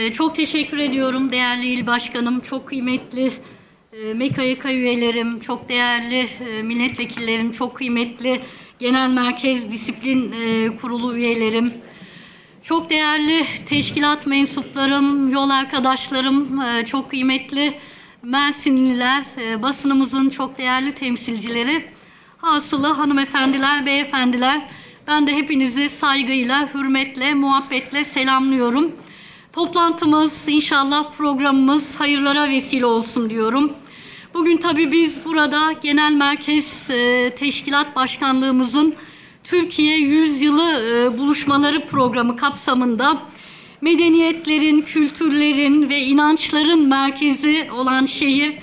Ee, çok teşekkür ediyorum değerli il başkanım, çok kıymetli e, MKYK üyelerim, çok değerli e, milletvekillerim, çok kıymetli Genel Merkez Disiplin e, Kurulu üyelerim, çok değerli teşkilat mensuplarım, yol arkadaşlarım, e, çok kıymetli Mersinliler, e, basınımızın çok değerli temsilcileri, hasılı hanımefendiler, beyefendiler, ben de hepinizi saygıyla, hürmetle, muhabbetle selamlıyorum. Toplantımız, inşallah programımız hayırlara vesile olsun diyorum. Bugün tabii biz burada Genel Merkez e, Teşkilat Başkanlığımızın Türkiye Yüzyılı e, Buluşmaları Programı kapsamında medeniyetlerin, kültürlerin ve inançların merkezi olan şehir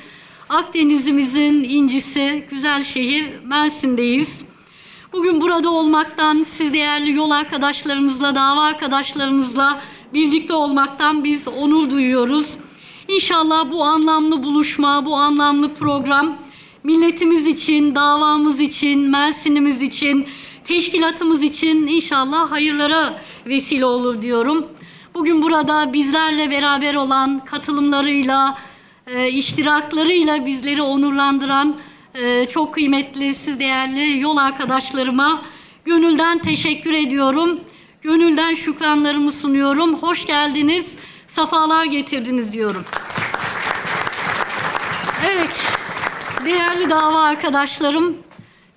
Akdenizimizin incisi, güzel şehir Mersin'deyiz. Bugün burada olmaktan, siz değerli yol arkadaşlarımızla, dava arkadaşlarımızla birlikte olmaktan biz onur duyuyoruz. İnşallah bu anlamlı buluşma, bu anlamlı program milletimiz için, davamız için, Mersin'imiz için, teşkilatımız için inşallah hayırlara vesile olur diyorum. Bugün burada bizlerle beraber olan katılımlarıyla, e, iştiraklarıyla bizleri onurlandıran e, çok kıymetli siz değerli yol arkadaşlarıma gönülden teşekkür ediyorum. Gönülden şükranlarımı sunuyorum. Hoş geldiniz, safalar getirdiniz diyorum. Evet, değerli dava arkadaşlarım,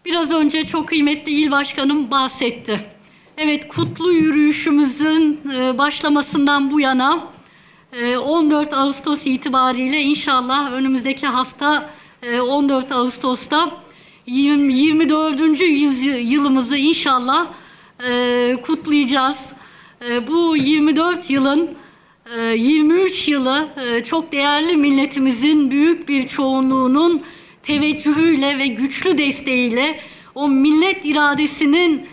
biraz önce çok kıymetli il başkanım bahsetti. Evet, kutlu yürüyüşümüzün e, başlamasından bu yana e, 14 Ağustos itibariyle inşallah önümüzdeki hafta e, 14 Ağustos'ta 20 24. yüzy- yılımızı inşallah e, kutlayacağız. E, bu 24 yılın e, 23 yılı çok değerli milletimizin büyük bir çoğunluğunun teveccühüyle ve güçlü desteğiyle o millet iradesinin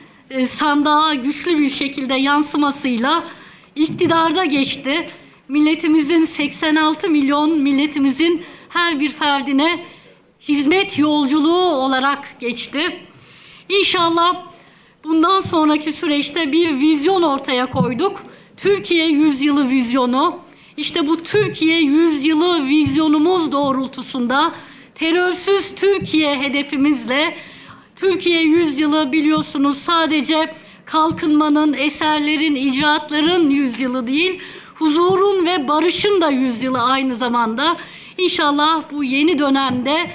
sandığa güçlü bir şekilde yansımasıyla iktidarda geçti. Milletimizin 86 milyon milletimizin her bir ferdine hizmet yolculuğu olarak geçti. İnşallah bundan sonraki süreçte bir vizyon ortaya koyduk. Türkiye Yüzyılı vizyonu. İşte bu Türkiye Yüzyılı vizyonumuz doğrultusunda terörsüz Türkiye hedefimizle Türkiye Yüzyılı biliyorsunuz sadece kalkınmanın, eserlerin, icraatların yüzyılı değil, huzurun ve barışın da yüzyılı aynı zamanda. İnşallah bu yeni dönemde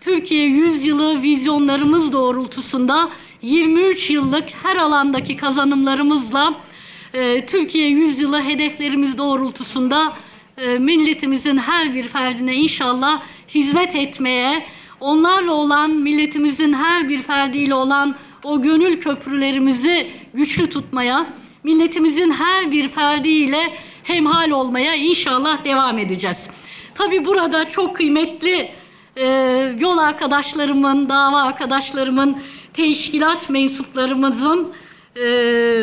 Türkiye Yüzyılı vizyonlarımız doğrultusunda 23 yıllık her alandaki kazanımlarımızla e, Türkiye Yüzyılı hedeflerimiz doğrultusunda e, milletimizin her bir ferdine inşallah hizmet etmeye, onlarla olan milletimizin her bir ferdiyle olan o gönül köprülerimizi güçlü tutmaya, milletimizin her bir ferdiyle hemhal olmaya inşallah devam edeceğiz. Tabii burada çok kıymetli e, yol arkadaşlarımın, dava arkadaşlarımın, teşkilat mensuplarımızın e,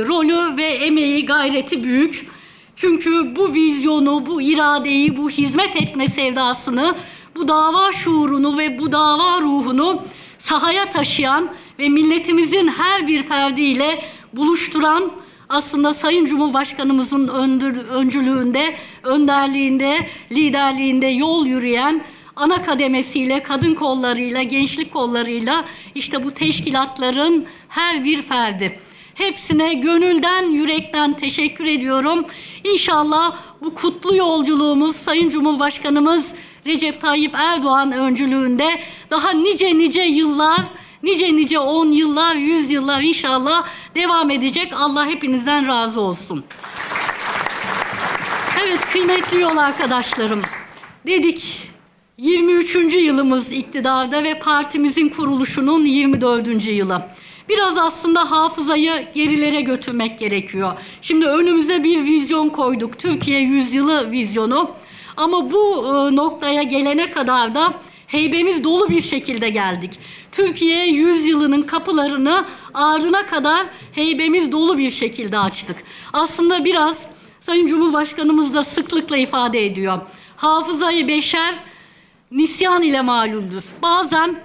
rolü ve emeği, gayreti büyük. Çünkü bu vizyonu, bu iradeyi, bu hizmet etme sevdasını, bu dava şuurunu ve bu dava ruhunu sahaya taşıyan ve milletimizin her bir ferdiyle buluşturan aslında Sayın Cumhurbaşkanımızın öndür, öncülüğünde, önderliğinde, liderliğinde yol yürüyen ana kademesiyle, kadın kollarıyla, gençlik kollarıyla işte bu teşkilatların her bir ferdi. Hepsine gönülden, yürekten teşekkür ediyorum. İnşallah bu kutlu yolculuğumuz Sayın Cumhurbaşkanımız Recep Tayyip Erdoğan öncülüğünde daha nice nice yıllar, nice nice on yıllar, yüz yıllar inşallah devam edecek. Allah hepinizden razı olsun. Evet kıymetli yol arkadaşlarım. Dedik 23. yılımız iktidarda ve partimizin kuruluşunun 24. yılı. Biraz aslında hafızayı gerilere götürmek gerekiyor. Şimdi önümüze bir vizyon koyduk. Türkiye Yüzyılı vizyonu. Ama bu e, noktaya gelene kadar da heybemiz dolu bir şekilde geldik. Türkiye yüzyılının kapılarını ardına kadar heybemiz dolu bir şekilde açtık. Aslında biraz Sayın Cumhurbaşkanımız da sıklıkla ifade ediyor. Hafızayı beşer nisyan ile malumdur. Bazen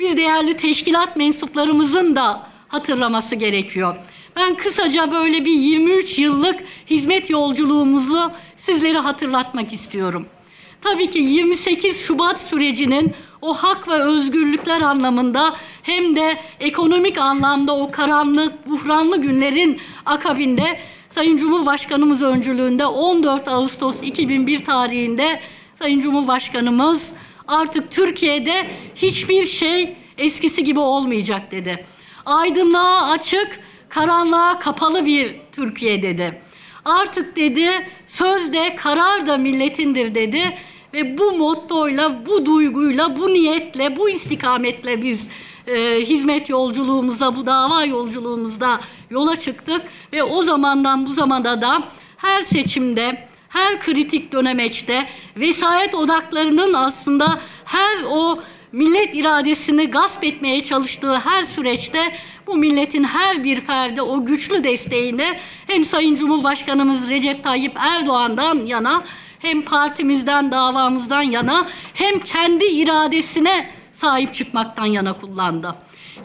biz değerli teşkilat mensuplarımızın da hatırlaması gerekiyor. Ben kısaca böyle bir 23 yıllık hizmet yolculuğumuzu sizlere hatırlatmak istiyorum. Tabii ki 28 Şubat sürecinin o hak ve özgürlükler anlamında hem de ekonomik anlamda o karanlık, buhranlı günlerin akabinde Sayın Cumhurbaşkanımız öncülüğünde 14 Ağustos 2001 tarihinde Sayın Cumhurbaşkanımız artık Türkiye'de hiçbir şey eskisi gibi olmayacak dedi. Aydınlığa açık, karanlığa kapalı bir Türkiye dedi. Artık dedi sözde karar da milletindir dedi ve bu mottoyla, bu duyguyla, bu niyetle, bu istikametle biz e, hizmet yolculuğumuza, bu dava yolculuğumuzda yola çıktık ve o zamandan bu zamana da her seçimde, her kritik dönemeçte vesayet odaklarının aslında her o millet iradesini gasp etmeye çalıştığı her süreçte bu milletin her bir ferdi o güçlü desteğini hem Sayın Cumhurbaşkanımız Recep Tayyip Erdoğan'dan yana hem partimizden davamızdan yana hem kendi iradesine sahip çıkmaktan yana kullandı.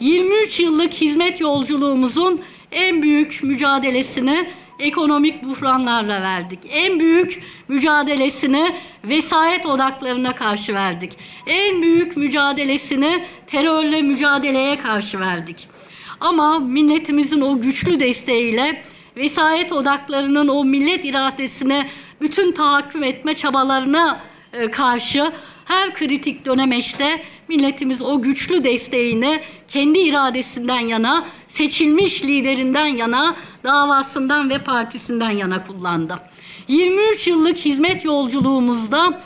23 yıllık hizmet yolculuğumuzun en büyük mücadelesini ekonomik buhranlarla verdik. En büyük mücadelesini vesayet odaklarına karşı verdik. En büyük mücadelesini terörle mücadeleye karşı verdik. Ama milletimizin o güçlü desteğiyle vesayet odaklarının o millet iradesine bütün tahakküm etme çabalarına e, karşı her kritik dönemeçte milletimiz o güçlü desteğini kendi iradesinden yana, seçilmiş liderinden yana, davasından ve partisinden yana kullandı. 23 yıllık hizmet yolculuğumuzda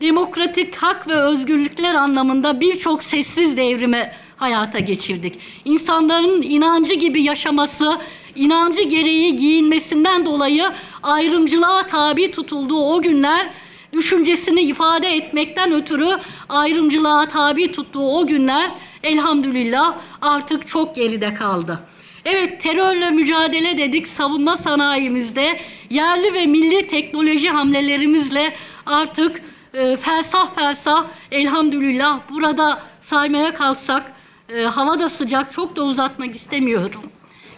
demokratik hak ve özgürlükler anlamında birçok sessiz devrimi hayata geçirdik. İnsanların inancı gibi yaşaması, inancı gereği giyinmesinden dolayı ayrımcılığa tabi tutulduğu o günler düşüncesini ifade etmekten ötürü ayrımcılığa tabi tuttuğu o günler elhamdülillah artık çok geride kaldı. Evet terörle mücadele dedik savunma sanayimizde yerli ve milli teknoloji hamlelerimizle artık e, fersah fersah elhamdülillah burada saymaya kalksak e, hava da sıcak çok da uzatmak istemiyorum.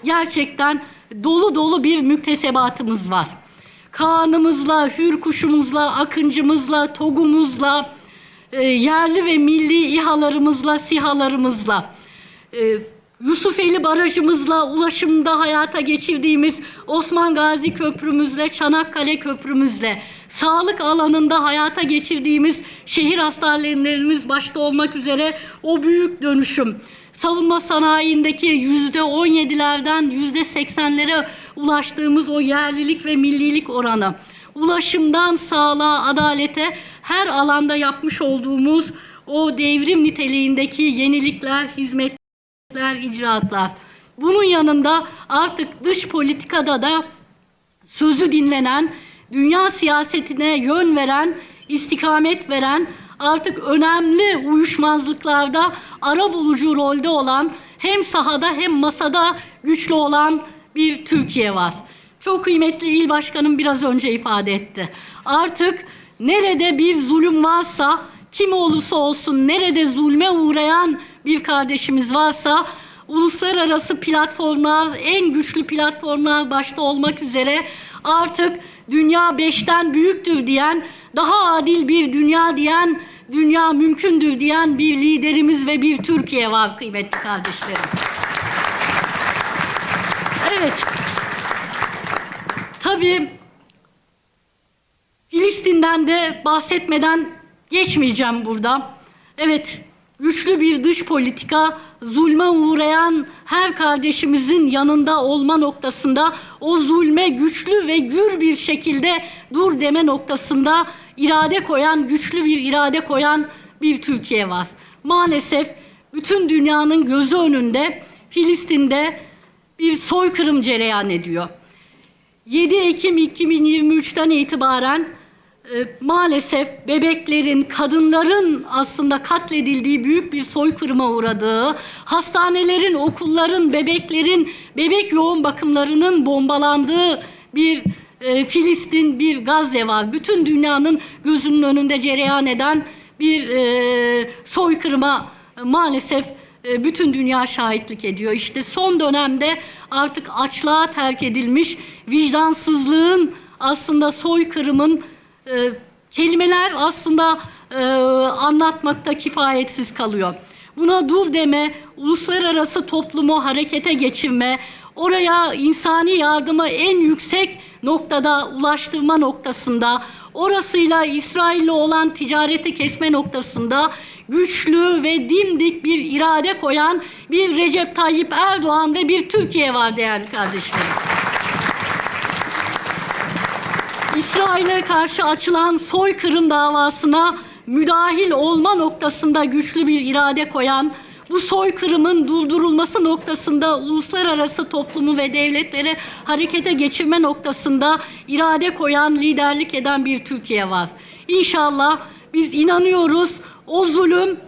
Gerçekten dolu dolu bir müktesebatımız var. Kaan'ımızla, hürkuşumuzla, akıncımızla, togumuzla, e, yerli ve milli İHA'larımızla, SİHA'larımızla, e, Yusufeli Barajımızla ulaşımda hayata geçirdiğimiz Osman Gazi Köprümüzle, Çanakkale Köprümüzle, sağlık alanında hayata geçirdiğimiz şehir hastanelerimiz başta olmak üzere o büyük dönüşüm, savunma sanayindeki yüzde on yedilerden yüzde seksenlere ulaştığımız o yerlilik ve millilik oranı, ulaşımdan sağlığa, adalete her alanda yapmış olduğumuz o devrim niteliğindeki yenilikler, hizmetler, icraatlar. Bunun yanında artık dış politikada da sözü dinlenen, dünya siyasetine yön veren, istikamet veren, artık önemli uyuşmazlıklarda ara bulucu rolde olan, hem sahada hem masada güçlü olan bir Türkiye var. Çok kıymetli il başkanım biraz önce ifade etti. Artık nerede bir zulüm varsa, kim olursa olsun nerede zulme uğrayan bir kardeşimiz varsa uluslararası platformlar, en güçlü platformlar başta olmak üzere artık dünya beşten büyüktür diyen, daha adil bir dünya diyen, dünya mümkündür diyen bir liderimiz ve bir Türkiye var kıymetli kardeşlerim. Evet. Tabii Filistin'den de bahsetmeden geçmeyeceğim burada. Evet, güçlü bir dış politika, zulme uğrayan her kardeşimizin yanında olma noktasında o zulme güçlü ve gür bir şekilde dur deme noktasında irade koyan, güçlü bir irade koyan bir Türkiye var. Maalesef bütün dünyanın gözü önünde Filistin'de bir soykırım cereyan ediyor. 7 Ekim 2023'ten itibaren e, maalesef bebeklerin, kadınların aslında katledildiği büyük bir soykırıma uğradığı, hastanelerin, okulların, bebeklerin, bebek yoğun bakımlarının bombalandığı bir e, Filistin, bir Gazze var. Bütün dünyanın gözünün önünde cereyan eden bir e, soykırıma maalesef e, bütün dünya şahitlik ediyor. İşte son dönemde artık açlığa terk edilmiş vicdansızlığın aslında soykırımın e, kelimeler aslında e, anlatmakta kifayetsiz kalıyor. Buna dur deme, uluslararası toplumu harekete geçirme, oraya insani yardımı en yüksek noktada ulaştırma noktasında, orasıyla İsrail'le olan ticareti kesme noktasında güçlü ve dimdik bir irade koyan bir Recep Tayyip Erdoğan ve bir Türkiye var değerli kardeşlerim. İsrail'e karşı açılan soykırım davasına müdahil olma noktasında güçlü bir irade koyan, bu soykırımın durdurulması noktasında uluslararası toplumu ve devletleri harekete geçirme noktasında irade koyan, liderlik eden bir Türkiye var. İnşallah biz inanıyoruz o zulüm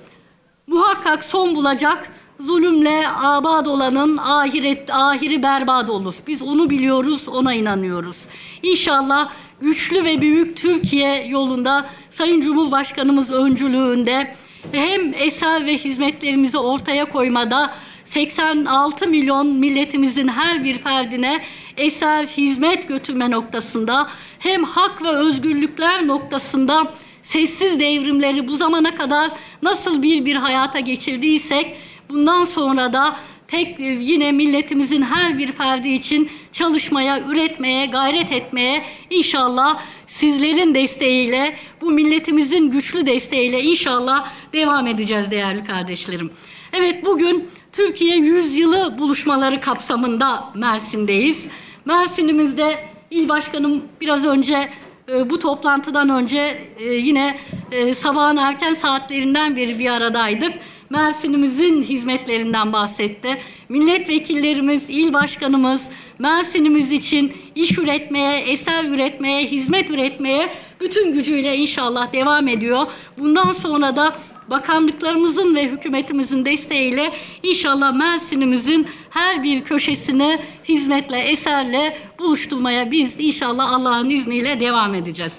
muhakkak son bulacak. Zulümle abad olanın ahiret ahiri berbat olur. Biz onu biliyoruz, ona inanıyoruz. İnşallah güçlü ve büyük Türkiye yolunda Sayın Cumhurbaşkanımız öncülüğünde hem eser ve hizmetlerimizi ortaya koymada 86 milyon milletimizin her bir ferdine eser hizmet götürme noktasında hem hak ve özgürlükler noktasında sessiz devrimleri bu zamana kadar nasıl bir bir hayata geçirdiysek bundan sonra da tek yine milletimizin her bir ferdi için çalışmaya, üretmeye, gayret etmeye inşallah sizlerin desteğiyle, bu milletimizin güçlü desteğiyle inşallah devam edeceğiz değerli kardeşlerim. Evet bugün Türkiye Yüzyılı buluşmaları kapsamında Mersin'deyiz. Mersin'imizde il başkanım biraz önce bu toplantıdan önce e, yine e, sabahın erken saatlerinden beri bir aradaydık. Mersin'imizin hizmetlerinden bahsetti. Milletvekillerimiz, il başkanımız Mersin'imiz için iş üretmeye, eser üretmeye, hizmet üretmeye bütün gücüyle inşallah devam ediyor. Bundan sonra da bakanlıklarımızın ve hükümetimizin desteğiyle inşallah Mersin'imizin her bir köşesini hizmetle, eserle buluşturmaya biz inşallah Allah'ın izniyle devam edeceğiz.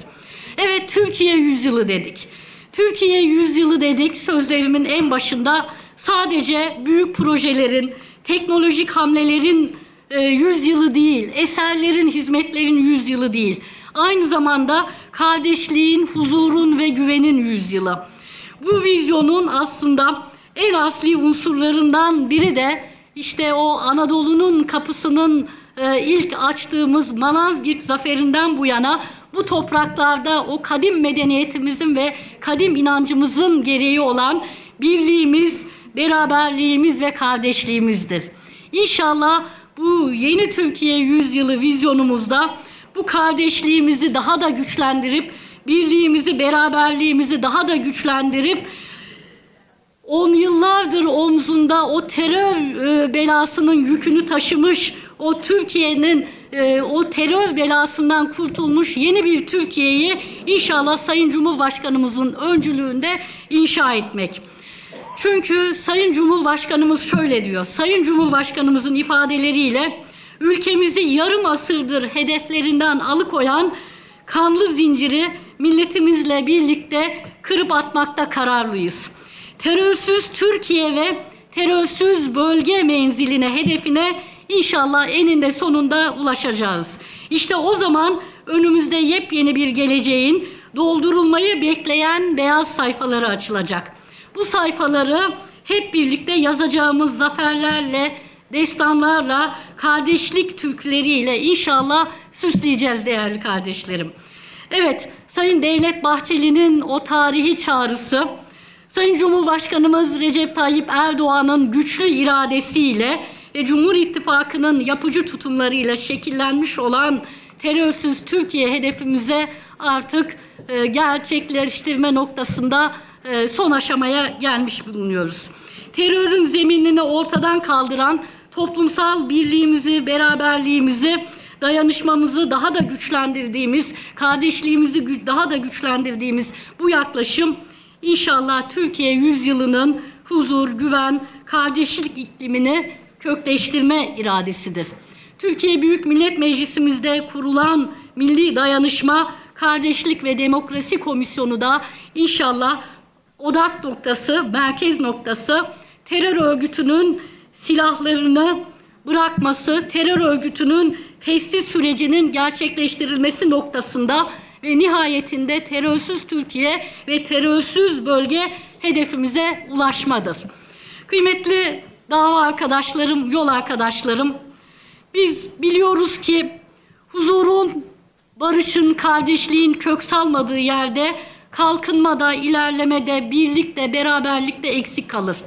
Evet Türkiye yüzyılı dedik. Türkiye yüzyılı dedik sözlerimin en başında sadece büyük projelerin, teknolojik hamlelerin e, yüzyılı değil, eserlerin, hizmetlerin yüzyılı değil. Aynı zamanda kardeşliğin, huzurun ve güvenin yüzyılı. Bu vizyonun aslında en asli unsurlarından biri de işte o Anadolu'nun kapısının e, ilk açtığımız Malazgirt zaferinden bu yana bu topraklarda o kadim medeniyetimizin ve kadim inancımızın gereği olan birliğimiz, beraberliğimiz ve kardeşliğimizdir. İnşallah bu yeni Türkiye yüzyılı vizyonumuzda bu kardeşliğimizi daha da güçlendirip, birliğimizi, beraberliğimizi daha da güçlendirip, on yıllardır omzunda o terör e, belasının yükünü taşımış, o Türkiye'nin e, o terör belasından kurtulmuş yeni bir Türkiye'yi inşallah Sayın Cumhurbaşkanımızın öncülüğünde inşa etmek. Çünkü Sayın Cumhurbaşkanımız şöyle diyor. Sayın Cumhurbaşkanımızın ifadeleriyle ülkemizi yarım asırdır hedeflerinden alıkoyan kanlı zinciri milletimizle birlikte kırıp atmakta kararlıyız. Terörsüz Türkiye ve terörsüz bölge menziline, hedefine inşallah eninde sonunda ulaşacağız. İşte o zaman önümüzde yepyeni bir geleceğin doldurulmayı bekleyen beyaz sayfaları açılacak. Bu sayfaları hep birlikte yazacağımız zaferlerle, destanlarla, kardeşlik türküleriyle inşallah süsleyeceğiz değerli kardeşlerim. Evet, Sayın Devlet Bahçeli'nin o tarihi çağrısı, Sayın Cumhurbaşkanımız Recep Tayyip Erdoğan'ın güçlü iradesiyle ve Cumhur İttifakı'nın yapıcı tutumlarıyla şekillenmiş olan terörsüz Türkiye hedefimize artık e, gerçekleştirme noktasında e, son aşamaya gelmiş bulunuyoruz. Terörün zeminini ortadan kaldıran toplumsal birliğimizi, beraberliğimizi, dayanışmamızı daha da güçlendirdiğimiz, kardeşliğimizi daha da güçlendirdiğimiz bu yaklaşım inşallah Türkiye yüzyılının huzur, güven, kardeşlik iklimini kökleştirme iradesidir. Türkiye Büyük Millet Meclisimizde kurulan Milli Dayanışma, Kardeşlik ve Demokrasi Komisyonu da inşallah odak noktası, merkez noktası terör örgütünün silahlarını bırakması, terör örgütünün teslis sürecinin gerçekleştirilmesi noktasında ve nihayetinde terörsüz Türkiye ve terörsüz bölge hedefimize ulaşmadır. Kıymetli dava arkadaşlarım, yol arkadaşlarım, biz biliyoruz ki huzurun, barışın, kardeşliğin kök salmadığı yerde kalkınmada, ilerlemede, birlikte, beraberlikte eksik kalır.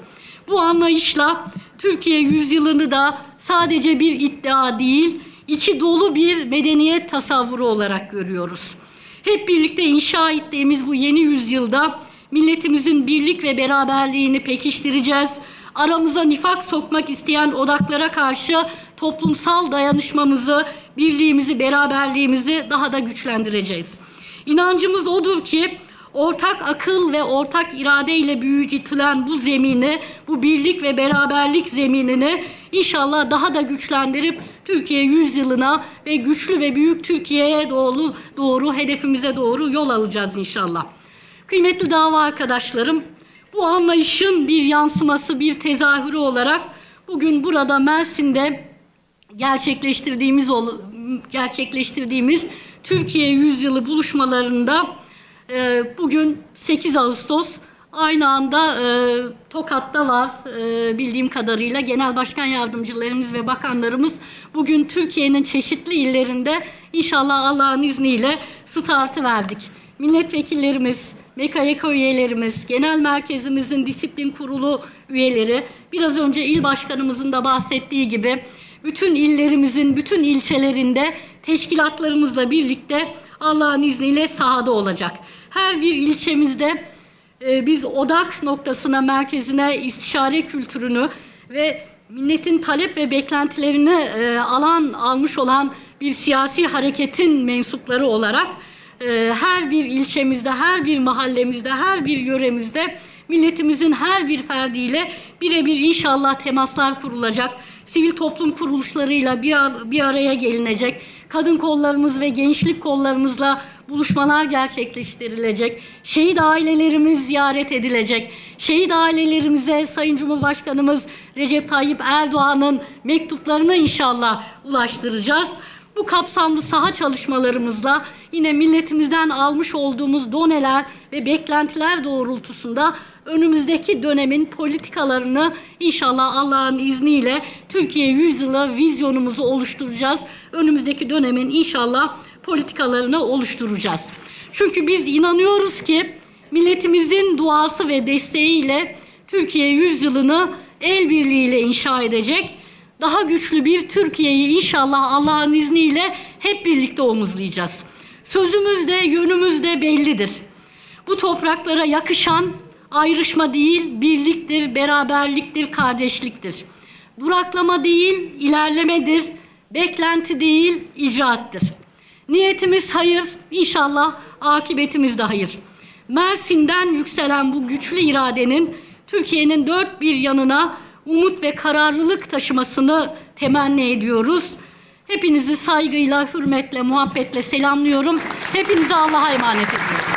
Bu anlayışla Türkiye yüzyılını da sadece bir iddia değil, içi dolu bir medeniyet tasavvuru olarak görüyoruz. Hep birlikte inşa ettiğimiz bu yeni yüzyılda milletimizin birlik ve beraberliğini pekiştireceğiz. Aramıza nifak sokmak isteyen odaklara karşı toplumsal dayanışmamızı, birliğimizi, beraberliğimizi daha da güçlendireceğiz. İnancımız odur ki ortak akıl ve ortak irade ile büyütülen bu zemini, bu birlik ve beraberlik zeminini inşallah daha da güçlendirip Türkiye yüzyılına ve güçlü ve büyük Türkiye'ye doğru, doğru hedefimize doğru yol alacağız inşallah. Kıymetli dava arkadaşlarım, bu anlayışın bir yansıması, bir tezahürü olarak bugün burada Mersin'de gerçekleştirdiğimiz gerçekleştirdiğimiz Türkiye Yüzyılı buluşmalarında e, bugün 8 Ağustos aynı anda e, Tokat'ta var e, bildiğim kadarıyla genel başkan yardımcılarımız ve bakanlarımız bugün Türkiye'nin çeşitli illerinde inşallah Allah'ın izniyle startı verdik. Milletvekillerimiz, MKYK üyelerimiz, genel merkezimizin disiplin kurulu üyeleri, biraz önce il başkanımızın da bahsettiği gibi bütün illerimizin, bütün ilçelerinde teşkilatlarımızla birlikte Allah'ın izniyle sahada olacak. Her bir ilçemizde e, biz odak noktasına, merkezine istişare kültürünü ve milletin talep ve beklentilerini e, alan almış olan bir siyasi hareketin mensupları olarak e, her bir ilçemizde, her bir mahallemizde, her bir yöremizde milletimizin her bir ferdiyle birebir inşallah temaslar kurulacak. Sivil toplum kuruluşlarıyla bir, bir araya gelinecek. Kadın kollarımız ve gençlik kollarımızla buluşmalar gerçekleştirilecek. Şehit ailelerimiz ziyaret edilecek. Şehit ailelerimize Sayın Cumhurbaşkanımız Recep Tayyip Erdoğan'ın mektuplarını inşallah ulaştıracağız. Bu kapsamlı saha çalışmalarımızla yine milletimizden almış olduğumuz doneler ve beklentiler doğrultusunda önümüzdeki dönemin politikalarını inşallah Allah'ın izniyle Türkiye yüzyılı vizyonumuzu oluşturacağız. Önümüzdeki dönemin inşallah politikalarını oluşturacağız. Çünkü biz inanıyoruz ki milletimizin duası ve desteğiyle Türkiye yüzyılını el birliğiyle inşa edecek daha güçlü bir Türkiye'yi inşallah Allah'ın izniyle hep birlikte omuzlayacağız. Sözümüz de yönümüz de bellidir. Bu topraklara yakışan ayrışma değil, birliktir, beraberliktir, kardeşliktir. Duraklama değil, ilerlemedir. Beklenti değil, icraattır. Niyetimiz hayır, inşallah akıbetimiz de hayır. Mersin'den yükselen bu güçlü iradenin Türkiye'nin dört bir yanına umut ve kararlılık taşımasını temenni ediyoruz. Hepinizi saygıyla, hürmetle, muhabbetle selamlıyorum. Hepinizi Allah'a emanet ediyorum.